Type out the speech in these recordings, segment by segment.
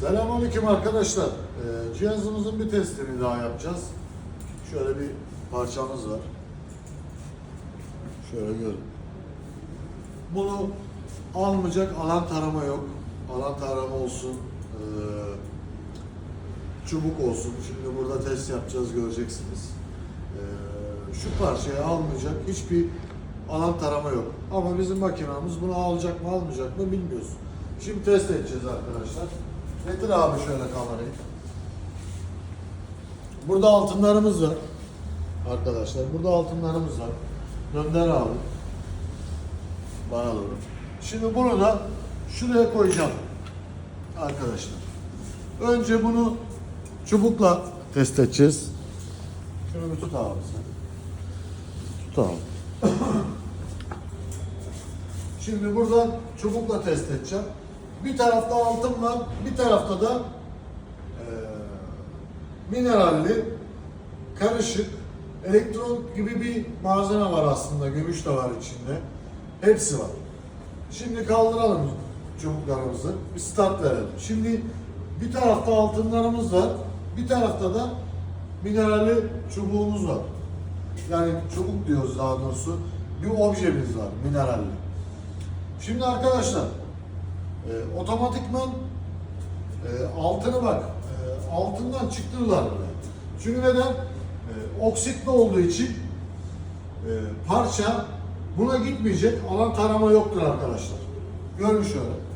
Selamünaleyküm arkadaşlar. Ee, cihazımızın bir testini daha yapacağız. Şöyle bir parçamız var. Şöyle görün. Bunu almayacak alan tarama yok. Alan tarama olsun. ee, çubuk olsun. Şimdi burada test yapacağız göreceksiniz. Ee, şu parçayı almayacak hiçbir alan tarama yok. Ama bizim makinamız bunu alacak mı almayacak mı bilmiyoruz. Şimdi test edeceğiz arkadaşlar. Getir abi şöyle kamerayı. Burada altınlarımız var. Arkadaşlar burada altınlarımız var. Gönder abi. Bana doğru. Şimdi bunu da şuraya koyacağım. Arkadaşlar. Önce bunu çubukla test edeceğiz. Şunu bir tut abi sen. Tut abi. Şimdi buradan çubukla test edeceğim. Bir tarafta altın var, bir tarafta da eee, mineralli, karışık, elektron gibi bir malzeme var aslında. Gümüş de var içinde. Hepsi var. Şimdi kaldıralım çubuklarımızı. Bir start verelim. Şimdi bir tarafta altınlarımız var. Bir tarafta da mineralli çubuğumuz var. Yani çubuk diyoruz daha doğrusu. Bir objemiz var mineralli. Şimdi arkadaşlar e, otomatikman e, altını bak e, altından çıktırırlar buraya. Çünkü neden? E, oksitli olduğu için e, parça buna gitmeyecek. Alan tarama yoktur arkadaşlar. Görün şöyle.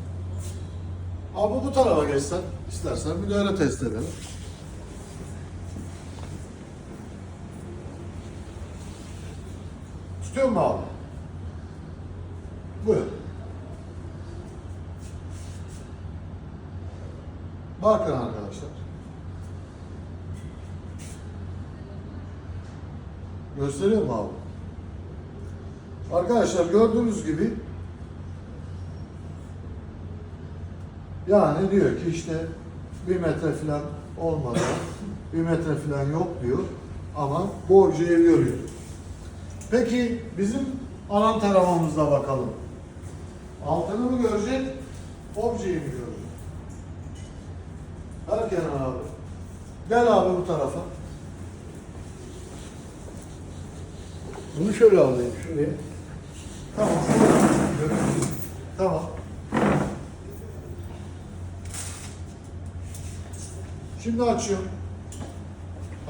Abi bu tarafa geçsen istersen öyle test edelim. Tutuyor mu abi? Buyur. Bakın arkadaşlar. Gösteriyor mu abi? Arkadaşlar gördüğünüz gibi yani diyor ki işte bir metre falan olmadı, bir metre falan yok diyor ama bu objeyi görüyor. Peki bizim alan taramamızda bakalım. Altını mı görecek, objeyi mi görecek? Her kenar abi. Gel abi bu tarafa. Bunu şöyle alayım şuraya. Tamam. Tamam. Şimdi açıyorum.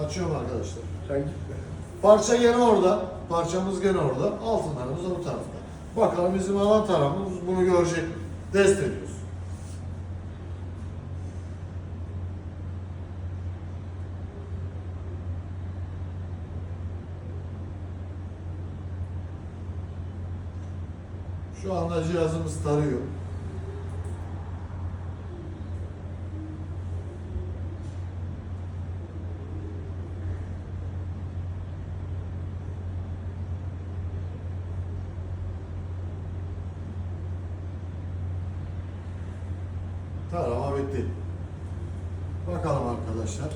Açıyorum arkadaşlar. Sen git. Parça gene orada. Parçamız gene orada. Altınlarımız da bu tarafta. Bakalım bizim alan tarafımız bunu görecek mi? Test ediyoruz. Şu anda cihazımız tarıyor. Tarama bitti. Bakalım arkadaşlar.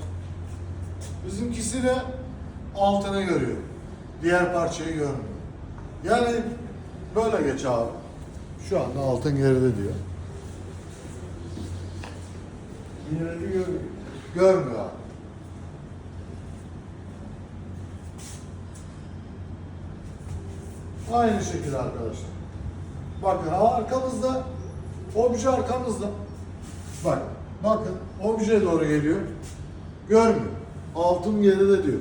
Bizimkisi de altını görüyor. Diğer parçayı görmüyor. Yani böyle geç abi. Şu anda altın geride diyor. Minerali görmüyor. Görmüyor abi. Aynı şekilde arkadaşlar. Bakın arkamızda, obje arkamızda. Bak, bakın obje doğru geliyor. Görmüyor. Altın geride diyor.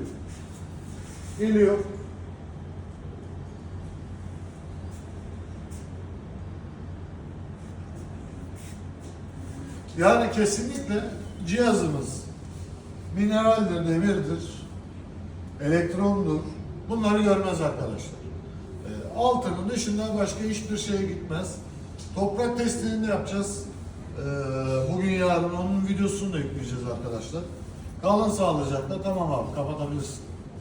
Geliyor. Yani kesinlikle cihazımız mineraldir, demirdir, elektrondur. Bunları görmez arkadaşlar. E, altının dışında başka hiçbir şeye gitmez. Toprak testini de yapacağız. E, bugün yarın onun videosunu da yükleyeceğiz arkadaşlar. Kalın sağlıcakla tamam abi kapatabilirsin.